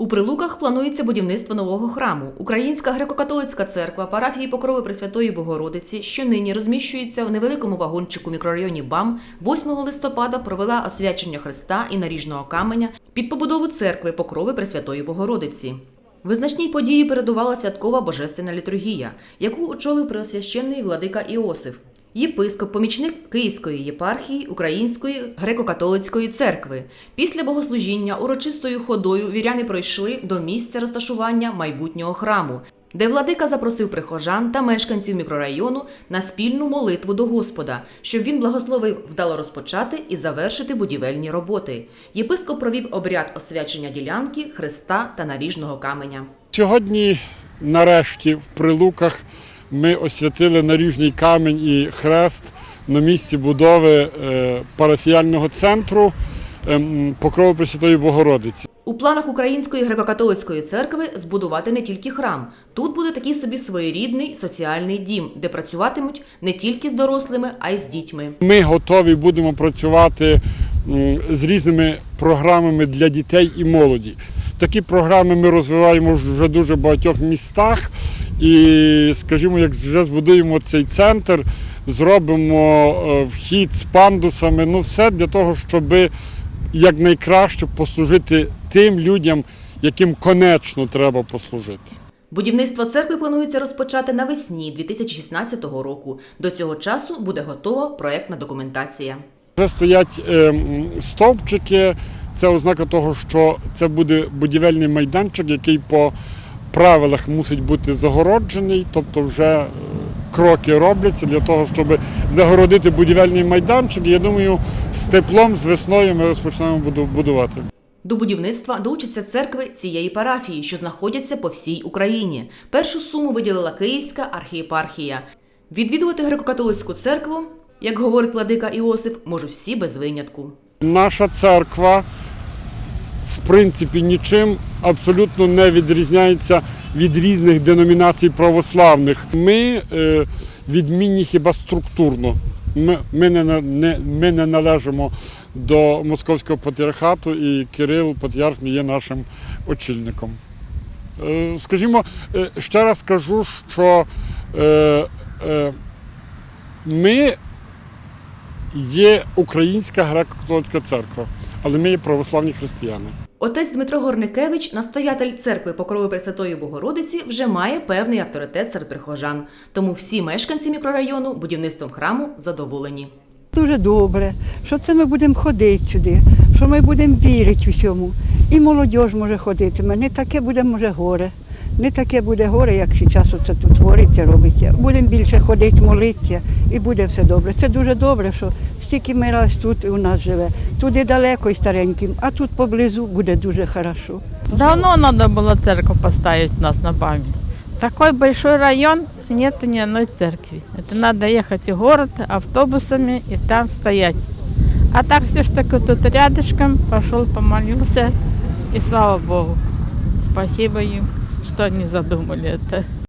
У Прилуках планується будівництво нового храму. Українська греко-католицька церква парафії Покрови Пресвятої Богородиці, що нині розміщується в невеликому вагончику мікрорайоні БАМ, 8 листопада провела освячення Христа і наріжного каменя під побудову церкви Покрови Пресвятої Богородиці. Визначній події передувала святкова божественна літургія, яку очолив преосвященний владика Іосиф, єпископ, помічник Київської єпархії Української греко-католицької церкви. Після богослужіння урочистою ходою віряни пройшли до місця розташування майбутнього храму, де владика запросив прихожан та мешканців мікрорайону на спільну молитву до Господа, щоб він благословив вдало розпочати і завершити будівельні роботи. Єпископ провів обряд освячення ділянки, хреста та наріжного каменя. Сьогодні, нарешті, в Прилуках ми освятили наріжний камінь і хрест на місці будови е, парафіяльного центру ем, Покрови Пресвятої Богородиці. У планах Української греко-католицької церкви збудувати не тільки храм. Тут буде такий собі своєрідний соціальний дім, де працюватимуть не тільки з дорослими, а й з дітьми. Ми готові будемо працювати з різними програмами для дітей і молоді. Такі програми ми розвиваємо вже дуже багатьох містах. І, скажімо, як вже збудуємо цей центр, зробимо е, вхід з пандусами, ну все для того, щоб якнайкраще послужити тим людям, яким конечно треба послужити. Будівництво церкви планується розпочати навесні 2016 року. До цього часу буде готова проектна документація. Вже стоять ем, стовпчики. Це ознака того, що це буде будівельний майданчик, який по правилах мусить бути загороджений, тобто вже е, кроки робляться для того, щоб загородити будівельний майданчик. Я думаю, з теплом, з весною ми розпочнемо будувати. До будівництва долучаться церкви цієї парафії, що знаходяться по всій Україні. Першу суму виділила Київська архієпархія. Відвідувати греко-католицьку церкву, як говорить владика Іосиф, можуть всі без винятку. Наша церква, в принципі, нічим абсолютно не відрізняється від різних деномінацій православних. Ми е, відмінні хіба структурно. Ми, ми, не, не, ми не належимо до Московського патріархату, і Кирил, патріарх, є нашим очільником. Е, Скажімо, е, ще раз кажу, що ми є Українська греко-католицька церква, але ми є православні християни. Отець Дмитро Горникевич, настоятель церкви Покрови Пресвятої Богородиці, вже має певний авторитет серед прихожан. Тому всі мешканці мікрорайону будівництвом храму задоволені. Дуже добре, що це ми будемо ходити сюди, що ми будемо вірити у цьому. І молодь може ходитиме. Не таке буде, може, горе. Не таке буде горе, як зараз це тут твориться, робиться. Будемо більше ходити, молитися, і буде все добре. Це дуже добре, що стільки мира тут у нас живе. Туди далеко і стареньким, а тут поблизу буде дуже хорошо. Давно надо было церковь поставить у нас на БАМе. Такой большой район, нет ни одной церкви. Это надо ехать в город автобусами и там стоять. А так все ж таки тут рядышком пошел, помолился, и слава Богу. Спасибо им, что они задумали это.